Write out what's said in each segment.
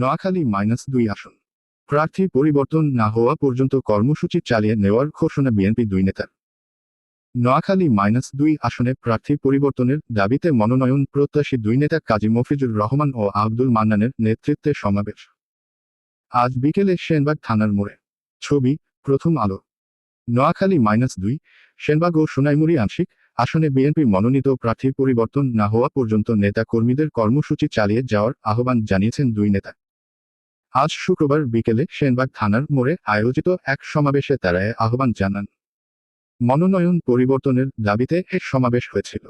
Noakhali minus দুই আসন। প্রার্থী পরিবর্তন না হওয়া পর্যন্ত কর্মসূচি চালিয়ে নেওয়ার ঘোষণা বিএনপি দুই নেতার নোয়াখালী মাইনাস দুই আসনে প্রার্থী পরিবর্তনের দাবিতে মনোনয়ন প্রত্যাশী দুই নেতা কাজী মফিজুর রহমান ও আব্দুল মান্নানের নেতৃত্বে সমাবেশ। আজ বিকেলে সেনবাগ থানার মোড়ে। ছবি, প্রথম আলো। নোয়াখালী মাইনাস দুই, সেনবাগ ও সোনাইমুড়ি আংশিক আসনে বিএনপি মনোনীত প্রার্থী পরিবর্তন না হওয়া পর্যন্ত নেতা কর্মীদের কর্মসূচি চালিয়ে যাওয়ার আহ্বান জানিয়েছেন দুই নেতা। আজ শুক্রবার বিকেলে সেনবাগ থানার মোড়ে আয়োজিত এক সমাবেশে তারা আহ্বান জানান। মনোনয়ন পরিবর্তনের দাবিতে এ সমাবেশ হয়েছিল।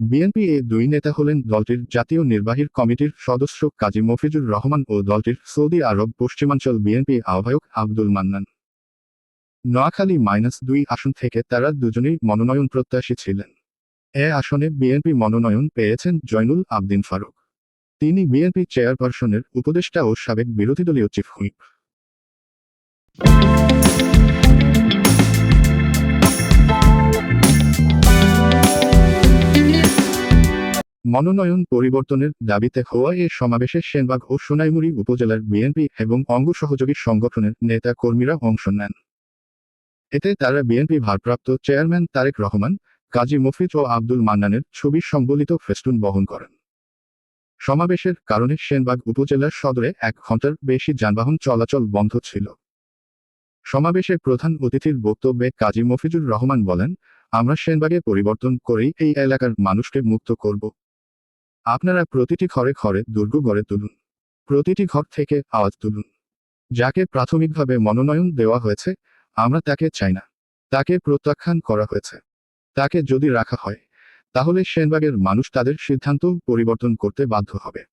বিএনপি এ দুই নেতা হলেন দলটির জাতীয় নির্বাহীর কমিটির সদস্য কাজী মফিজুর রহমান ও দলটির সৌদি আরব পশ্চিমাঞ্চল বিএনপি আহ্বায়ক আব্দুল মান্নান। নোয়াখালী মাইনাস দুই আসন থেকে তারা দুজনেই মনোনয়ন প্রত্যাশী ছিলেন। এ আসনে বিএনপি মনোনয়ন পেয়েছেন জয়নুল আবদিন ফারুক। তিনি বিএনপি চেয়ারপারসনের উপদেষ্টা ও সাবেক বিরোধী দলীয় চিফ হুইপ। মনোনয়ন পরিবর্তনের দাবিতে হওয়া এ সমাবেশে সেনবাগ ও সোনাইমুড়ি উপজেলার বিএনপি এবং অঙ্গ সহযোগী সংগঠনের নেতা কর্মীরা অংশ নেন। এতে তারা বিএনপি ভারপ্রাপ্ত চেয়ারম্যান তারেক রহমান, কাজী মফিজ ও আব্দুল মান্নানের ছবি সম্বলিত ফেস্টুন বহন করেন। সমাবেশের কারণে সেনবাগ উপজেলার সদরে এক ঘণ্টার বেশি যানবাহন চলাচল বন্ধ ছিল। সমাবেশে প্রধান অতিথির বক্তব্যে কাজী মফিজুর রহমান বলেন, আমরা সেনবাগে পরিবর্তন করেই এই এলাকার মানুষকে মুক্ত করব। আপনারা প্রতিটি ঘরে ঘরে দুর্গ গড়ে তুলুন। প্রতিটি ঘর থেকে আওয়াজ তুলুন। যাকে প্রাথমিকভাবে মনোনয়ন দেওয়া হয়েছে, আমরা তাকে চাই না। তাকে প্রত্যাখ্যান করা হয়েছে। তাকে যদি রাখা হয় তাহলে সেনবাগের মানুষ তাদের সিদ্ধান্ত পরিবর্তন করতে বাধ্য হবে।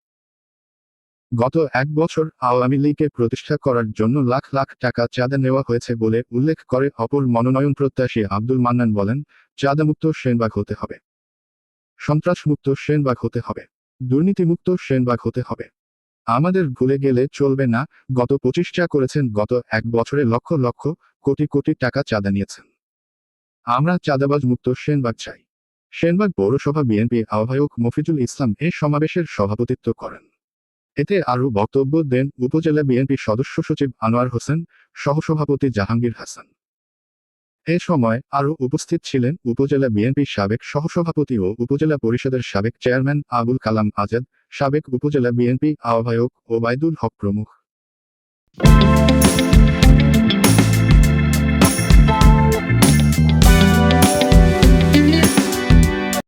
গত এক বছর আওয়ামী লীগকে প্রতিষ্ঠা করার জন্য লাখ লাখ টাকা চাঁদা নেওয়া হয়েছে বলে উল্লেখ করে অপর মনোনয়ন প্রত্যাশী আব্দুল মান্নান বলেন, চাঁদামুক্ত সেনবাগ হতে হবে। সন্ত্রাসমুক্ত সেনবাগ হতে হবে। দুর্নীতিমুক্ত সেনবাগ হতে হবে। আমাদের ভুলে গেলে চলবে না, গত পঁচিশটা করেছেন, গত এক বছরে লক্ষ লক্ষ কোটি কোটি টাকা চাঁদা নিয়েছেন। আমরা চাঁদাবাজ মুক্ত সেনবাগ চাই। সেনবাগ পৌরসভা বিএনপি আহ্বায়ক মফিজুল ইসলাম এ সমাবেশের সভাপতিত্ব করেন। এতে আরও বক্তব্য দেন উপজেলা বিএনপি সদস্য সচিব আনোয়ার হোসেন, সহসভাপতি জাহাঙ্গীর হাসান। এ সময় আরও উপস্থিত ছিলেন উপজেলা বিএনপির সাবেক সহসভাপতি ও উপজেলা পরিষদের সাবেক চেয়ারম্যান আবুল কালাম আজাদ, সাবেক উপজেলা বিএনপি আহ্বায়ক ওবায়দুল হক প্রমুখ।